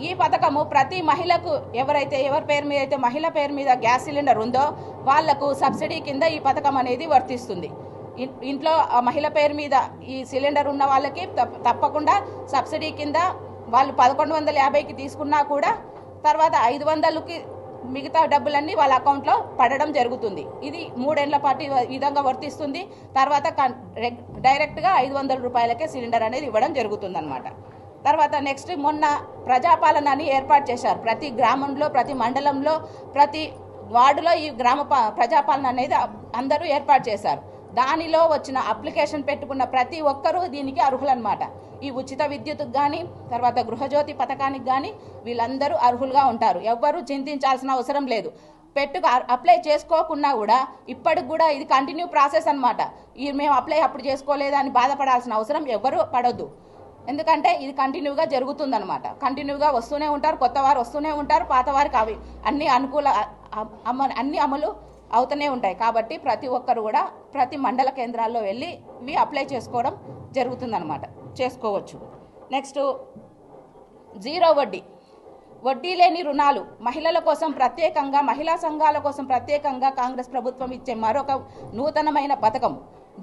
ఈ పథకము ప్రతి మహిళకు ఎవరైతే ఎవరి పేరు మీద అయితే మహిళ పేరు మీద గ్యాస్ సిలిండర్ ఉందో వాళ్ళకు సబ్సిడీ కింద ఈ పథకం అనేది వర్తిస్తుంది. ఇంట్లో మహిళ పేరు మీద ఈ సిలిండర్ ఉన్న వాళ్ళకి తప్ప- తప్పకుండా సబ్సిడీ కింద వాళ్ళు పదకొండు వందల యాభైకి తీసుకున్నా కూడా తర్వాత ఐదు వందలకి మిగతా డబ్బులన్నీ వాళ్ళ అకౌంట్లో పడడం జరుగుతుంది. ఇది మూడేళ్ళ పాటు విధంగా వర్తిస్తుంది. తర్వాత కన్- డైరెక్ట్గా ఐదు వందల రూపాయలకే సిలిండర్ అనేది ఇవ్వడం జరుగుతుంది తర్వాత నెక్స్ట్ మొన్న ప్రజాపాలన అని ఏర్పాటు చేశారు. ప్రతి గ్రామంలో ప్రతి మండలంలో ప్రతి వార్డులో ఈ గ్రామ ప్రజాపాలన అనేది అందరూ ఏర్పాటు చేశారు. దానిలో వచ్చిన అప్లికేషన్ పెట్టుకున్న ప్రతి ఒక్కరూ దీనికి అర్హులన్నమాట. ఈ ఉచిత విద్యుత్కు కానీ తర్వాత గృహజ్యోతి పథకానికి కానీ వీళ్ళందరూ అర్హులుగా ఉంటారు. ఎవ్వరూ చింతించాల్సిన అవసరం లేదు. పెట్టుకు అప్లై చేసుకోకున్నా కూడా ఇప్పటికి కూడా ఇది కంటిన్యూ ప్రాసెస్ అనమాట ఈ మేము అప్లై అప్పుడు చేసుకోలేదని బాధపడాల్సిన అవసరం ఎవ్వరూ పడొద్దు. ఎందుకంటే ఇది కంటిన్యూగా జరుగుతుందనమాట కంటిన్యూగా వస్తూనే ఉంటారు కొత్త వారు వస్తూనే ఉంటారు పాత వారికి అవి అన్ని అనుకూల అ- అన్ని అమలు అవుతూనే ఉంటాయి. కాబట్టి ప్రతి ఒక్కరు కూడా ప్రతి మండల కేంద్రాల్లో వెళ్ళి ఇవి అప్లై చేసుకోవడం జరుగుతుందనమాట చేసుకోవచ్చు. నెక్స్ట్ జీరో వడ్డీ. వడ్డీ లేని రుణాలు మహిళల కోసం ప్రత్యేకంగా మహిళా సంఘాల కోసం ప్రత్యేకంగా కాంగ్రెస్ ప్రభుత్వం ఇచ్చే మరొక నూతనమైన పథకం.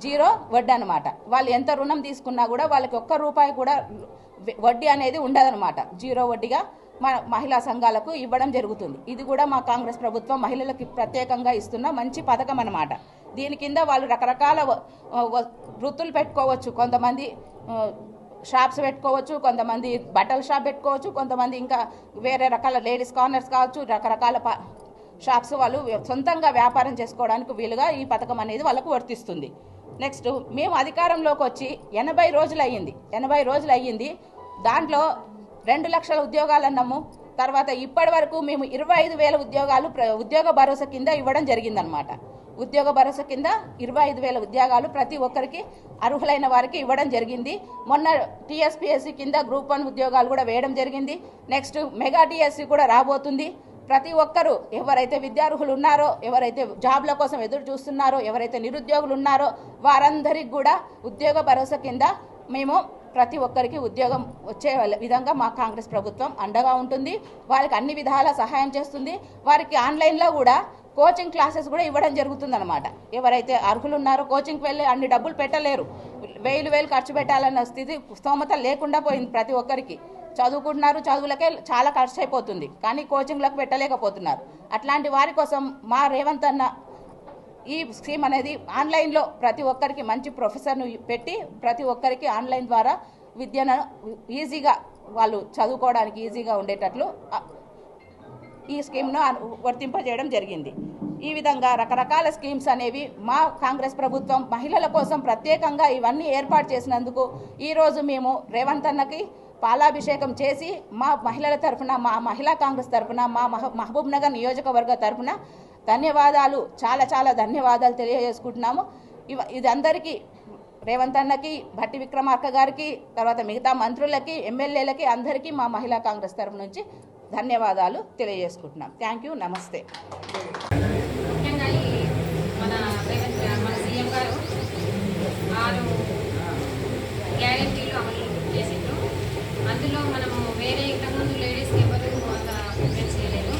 జీరో వడ్డీ అనమాట వాళ్ళు ఎంత రుణం తీసుకున్నా కూడా వాళ్ళకి ఒక్క రూపాయి కూడా వడ్డీ అనేది ఉండదనమాట జీరో వడ్డీగా మన మహిళా సంఘాలకు ఇవ్వడం జరుగుతుంది. ఇది కూడా మా కాంగ్రెస్ ప్రభుత్వం మహిళలకి ప్రత్యేకంగా ఇస్తున్న మంచి పథకం అనమాట దీని కింద వాళ్ళు రకరకాల వృత్తులు పెట్టుకోవచ్చు. కొంతమంది షాప్స్ పెట్టుకోవచ్చు కొంతమంది బట్టల షాప్ పెట్టుకోవచ్చు కొంతమంది ఇంకా వేరే రకాల లేడీస్ కార్నర్స్ కావచ్చు రకరకాల షాప్స్ వాళ్ళు సొంతంగా వ్యాపారం చేసుకోవడానికి వీలుగా ఈ పథకం అనేది వాళ్ళకు వర్తిస్తుంది. నెక్స్ట్ మేము అధికారంలోకి వచ్చి ఎనభై రోజులు అయ్యింది ఎనభై రోజులు అయ్యింది దాంట్లో రెండు లక్షల ఉద్యోగాలు అన్నాము. తర్వాత ఇప్పటి వరకు మేము ఇరవై ఐదు వేల ఉద్యోగాలు ఉద్యోగ భరోసా కింద ఇవ్వడం జరిగిందనమాట ఉద్యోగ భరోసా కింద ఇరవై ఐదు వేల ఉద్యోగాలు ప్రతి ఒక్కరికి అర్హులైన వారికి ఇవ్వడం జరిగింది. మొన్న టీఎస్పీఎస్సీ కింద గ్రూప్ వన్ ఉద్యోగాలు కూడా వేయడం జరిగింది. నెక్స్ట్ మెగా టీఎస్సీ కూడా రాబోతుంది. ప్రతి ఒక్కరూ ఎవరైతే విద్యార్హులు ఉన్నారో ఎవరైతే జాబ్ల కోసం ఎదురు చూస్తున్నారో ఎవరైతే నిరుద్యోగులు ఉన్నారో వారందరికి కూడా ఉద్యోగ భరోసా కింద మేము ప్రతి ఒక్కరికి ఉద్యోగం వచ్చే విధంగా మా కాంగ్రెస్ ప్రభుత్వం అండగా ఉంటుంది. వారికి అన్ని విధాల సహాయం చేస్తుంది. వారికి ఆన్లైన్లో కూడా కోచింగ్ క్లాసెస్ కూడా ఇవ్వడం జరుగుతుందన్నమాట. ఎవరైతే అర్హులు ఉన్నారో కోచింగ్కి వెళ్ళి అన్ని డబ్బులు పెట్టలేరు. వేలు వేలు ఖర్చు పెట్టాలన్న స్థితి స్తోమత లేకుండా పోయింది ప్రతి ఒక్కరికి. చదువుకుంటున్నారు చదువులకే చాలా ఖర్చు అయిపోతుంది. కానీ కోచింగ్లకు పెట్టలేకపోతున్నారు. అట్లాంటి వారి కోసం మా రేవంత్ అన్న ఈ స్కీమ్ అనేది ఆన్లైన్లో ప్రతి ఒక్కరికి మంచి ప్రొఫెసర్ను పెట్టి ప్రతి ఒక్కరికి ఆన్లైన్ ద్వారా విద్యను ఈజీగా వాళ్ళు చదువుకోవడానికి ఈజీగా ఉండేటట్లు ఈ స్కీమ్ను వర్తింపజేయడం జరిగింది. ఈ విధంగా రకరకాల స్కీమ్స్ అనేవి మా కాంగ్రెస్ ప్రభుత్వం మహిళల కోసం ప్రత్యేకంగా ఇవన్నీ ఏర్పాటు చేసినందుకు ఈరోజు మేము రేవంత్ అన్నకి పాలాభిషేకం చేసి మా మహిళల తరఫున మా మహిళా కాంగ్రెస్ తరఫున మా మహ మహబూబ్ నగర్ నియోజకవర్గ తరఫున ధన్యవాదాలు చాలా చాలా ధన్యవాదాలు తెలియజేసుకుంటున్నాము. ఇవ ఇది అందరికీ రేవంత్ అన్నకి భట్టి విక్రమార్క గారికి తర్వాత మిగతా మంత్రులకి ఎమ్మెల్యేలకి అందరికీ మా మహిళా కాంగ్రెస్ తరఫు నుంచి ధన్యవాదాలు తెలియజేసుకుంటున్నాం. Thank you. నమస్తే ముఖ్యంగా ఈ మన రేవంత్ గారు, మన సీఎం గారు ఆరు గ్యారెంటీలు అమలు చేసిండ్రు అందులో మనము వేరే ఇంతకుముందు లేడీస్కి ఎవరు అంత ప్రిఫరెన్స్ చేయలేదు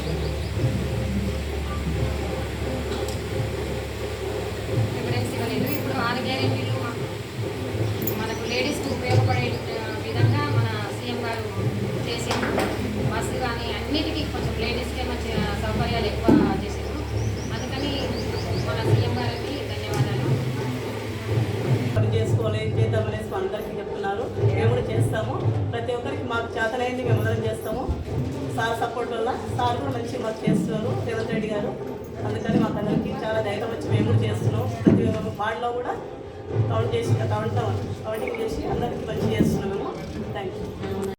ప్రిఫరెన్స్ ఇవ్వలేదు ఇప్పుడు ఆరు గ్యారెంటీలు మనకు లేడీస్కి ఉపయోగపడే ఆ, విధంగా మన సీఎం గారు చేసిండ్రు బస్సు కానీ అన్నిటికీ కొంచెం లేడీస్కే మంచి సౌకర్యాలు ఎక్కువ చేసిండ్రు అందుకని మన సీఎం గారికి ధన్యవాదాలు పని చేసుకోవాలి జీతం వేసుకో అందరికీ చెప్తున్నారు మేము కూడా చేస్తాము ప్రతి ఒక్కరికి మాకు చేతలైంది మేము అందరం చేస్తాము. సార్ సపోర్ట్ వల్ల సార్ కూడా మంచి మాకు చేస్తున్నారు రేవంత్ రెడ్డి గారు. అందుకని మాకు అందరికీ చాలా ధైర్యం వచ్చి మేము కూడా చేస్తున్నాం ప్రతి వార్డులో కూడా కౌంట్ చేసి కౌంట్ కౌంటింగ్ చేసి అందరికీ మంచి చేస్తున్నాము. Thank you